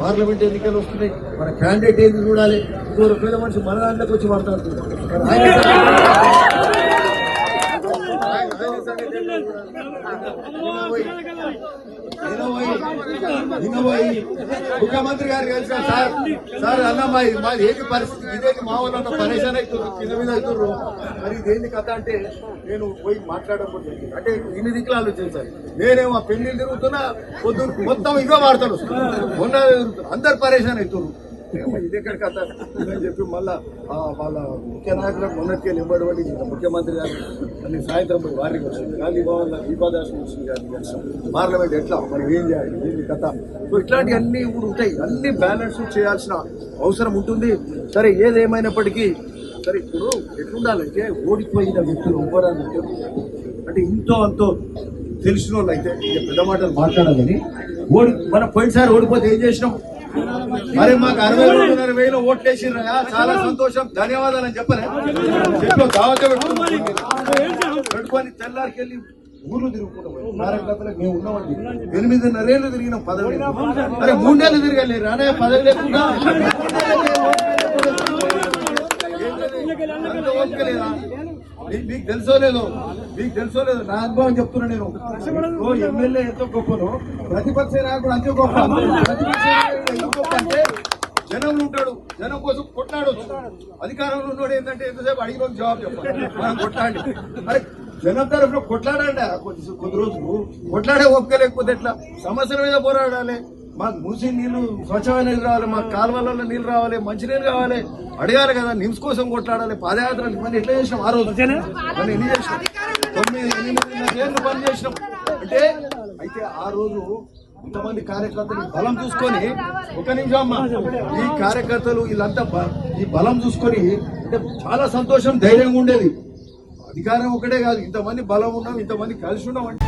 Parliament ఎన్నికలు వస్తున్నాయి. మన క్యాండిడేట్ ఏంది చూడాలి? ఇంకో పేద మనిషి మన దాంట్లోకి వచ్చి మాట్లాడుతున్నారు ఆయన ముఖ్యమంత్రి గారు కలిసిన సార్ సార్ అన్న మా మాది ఏంటి పరిస్థితి ఇదేంటి మా వాళ్ళంతా పరేషాన్ అవుతున్నారు కింద మీద అవుతున్నారు మరి ఇదేంటి కథ అంటే నేను పోయి మాట్లాడకపోతే అంటే ఇన్ని దిక్కులు ఆలోచించాలి నేనేమో ఆ పెళ్ళి తిరుగుతున్నా పొద్దున్న మొత్తం ఇదే మాట్లాడు మొన్న అందరు పరేషాన్ అవుతున్నారు ఇది ఎక్కడ కథ అని చెప్పి మళ్ళా వాళ్ళ ముఖ్య నాయకులకు మొన్నటికెళ్ళి ఇవ్వడం ముఖ్యమంత్రి గారు అన్ని సాయంత్రం పోయి వారికి వచ్చింది. గాంధీ భవన్లో దీపాదాసం వచ్చింది కానీ పార్లమెంట్ ఎట్లా? మరి ఏం చేయాలి? ఏంటి కథ. సో ఇట్లాంటివన్నీ ఇప్పుడు ఉంటాయి. అన్ని బ్యాలెన్స్ చేయాల్సిన అవసరం ఉంటుంది. సరే ఏదేమైనప్పటికీ సరే ఇప్పుడు ఎట్లుండాలంటే ఓడిపోయిన వ్యక్తులు ఇవ్వడానికి అంటే ఇంతో అంతో తెలిసిన వాళ్ళు అయితే పెద్ద మాటలు మాట్లాడాలని ఓడి మనం పోయినసారి ఓడిపోతే ఏం చేసినాం? మరి మాకు అరవై రెండున్నర వేల ఓట్లు వేసిర్రా చాలా సంతోషం. ధన్యవాదాలు అని చెప్పలే. చెప్పి దావత పెట్టుకొని తెల్లారికి వెళ్ళి ఊర్లు తిరుగుకుంటాం. కార్యకర్తలకు మేము ఉన్నామండి. ఎనిమిదిన్నర తిరిగినాం పదవి. లేదు. అరే మూడేళ్ళు తిరగలేరు. అనే పదవి లేకుండా. ఓపిక లేదా? మీకు తెలుసో లేదో? మీకు తెలుసో లేదో? నా అనుభవం చెప్తున్నా నేను. ఓ ఎమ్మెల్యే ఎంతో గొప్పను. ప్రతిపక్ష నాయకుడు అంతే గొప్ప. ప్రతిపక్ష నాయకుడు ఎందుకు గొప్ప అంటే జనంలో ఉంటాడు. జనం కోసం కొట్లాడొచ్చు. అధికారంలో ఉన్నాడు ఏంటంటే ఎంతసేపు అడిగిన జవాబు చెప్పాలి. మనం కొట్లాడి. అరే జనం తరఫున కొట్లాడండి. కొద్ది కొద్ది రోజులు. కొట్లాడే ఓపిక లేకపోతే ఎట్లా? సమస్యల మీద పోరాడాలి. మాకు మూసి నీళ్ళు స్వచ్ఛమైన నీళ్ళు రావాలి మాకు కాలువలలో నీళ్ళు రావాలి మంచినీళ్ళు కావాలి అడగాలి కదా నిమ్స్ కోసం కొట్లాడాలి పాదయాత్రలు ఇవన్నీ ఎట్లా చేసినాం ఆ రోజు? మనం ఎన్ని చేసినాం? తొమ్మిది ఎనిమిదిన్నర ఏళ్ళు పని చేసినాం. అంటే అయితే ఆ రోజు ఇంతమంది కార్యకర్తలు బలం చూసుకొని ఒక నిమిషం అమ్మా ఈ కార్యకర్తలు వీళ్ళంతా ఈ బలం చూసుకొని అంటే చాలా సంతోషం ధైర్యంగా ఉండేది. అధికారం ఒకటే కాదు ఇంతమంది బలం ఉన్నాం ఇంతమంది కలిసి ఉన్నాం అంటే